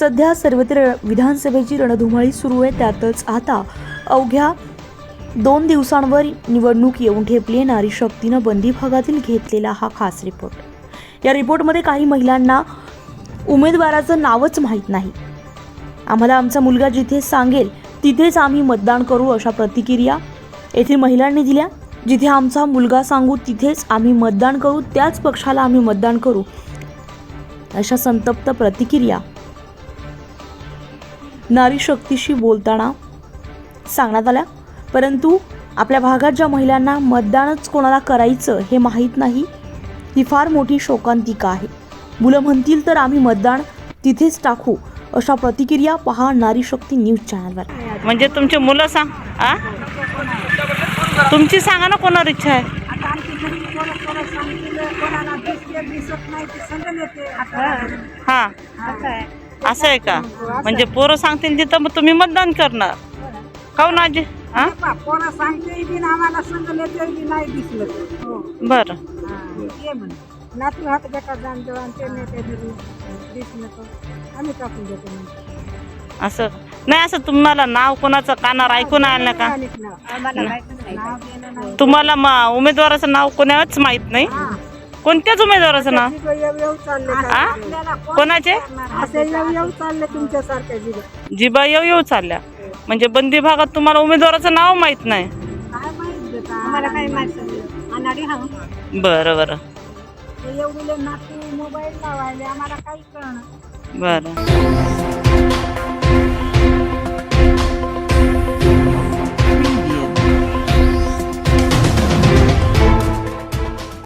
सध्या सर्वत्र विधानसभेची रणधुमाळी सुरू आहे त्यातच आता अवघ्या दोन दिवसांवर निवडणूक येऊन ठेपली नारी शक्तीनं बंदी भागातील घेतलेला हा खास रिपोर्ट या रिपोर्टमध्ये काही महिलांना उमेदवाराचं नावच माहीत नाही. आम्हाला आमचा मुलगा जिथे सांगेल तिथेच आम्ही मतदान करू अशा प्रतिक्रिया येथील महिलांनी दिल्या. जिथे आमचा मुलगा सांगू तिथेच आम्ही मतदान करू त्याच पक्षाला आम्ही मतदान करू अशा संतप्त प्रतिक्रिया नारी शक्तीशी बोलताना सांगण्यात आल्या. परंतु आपल्या भागात ज्या महिलांना मतदानच कोणाला करायचं हे माहीत नाही ही फार मोठी शोकांतिका आहे. मुलं म्हणतील तर आम्ही मतदान तिथेच टाकू. अशा प्रतिक्रिया पहा नारी शक्ती न्यूज चॅनलवर. म्हणजे तुमची मुलं सांग आ? तुमची सांगा ना कोणावर इच्छा आहे. हा. असं आहे का? म्हणजे पोरं सांगतील तिथं मग तुम्ही मतदान करणार. काहून आजी? हा? पा- कोणा सांगते बी ना आम्हाला समजून येते बी नाही दिसलं. ते. हो. बरं. ये म्हण. नातू हात बेटा जाण जेवण ते नाही ते घरी दिसलं तर आम्ही टाकून देतो म्हणे. असं? नाही असं तुम्हाला नाव कोणाचं कानावर ऐकून आलं ना का. तुम्हाला उमेदवाराचं नाव कोणाच माहीत नाही. कोणत्याच उमेदवाराचं नाव? आ? कोणाचे? जिबा येऊ येऊ चालल्या. म्हणजे बंदी भागात तुम्हाला उमेदवाराचं नाव माहीत नाही. हा. बरं बरं. मोबाईल लावायले आम्हाला काही कळणार. बरं.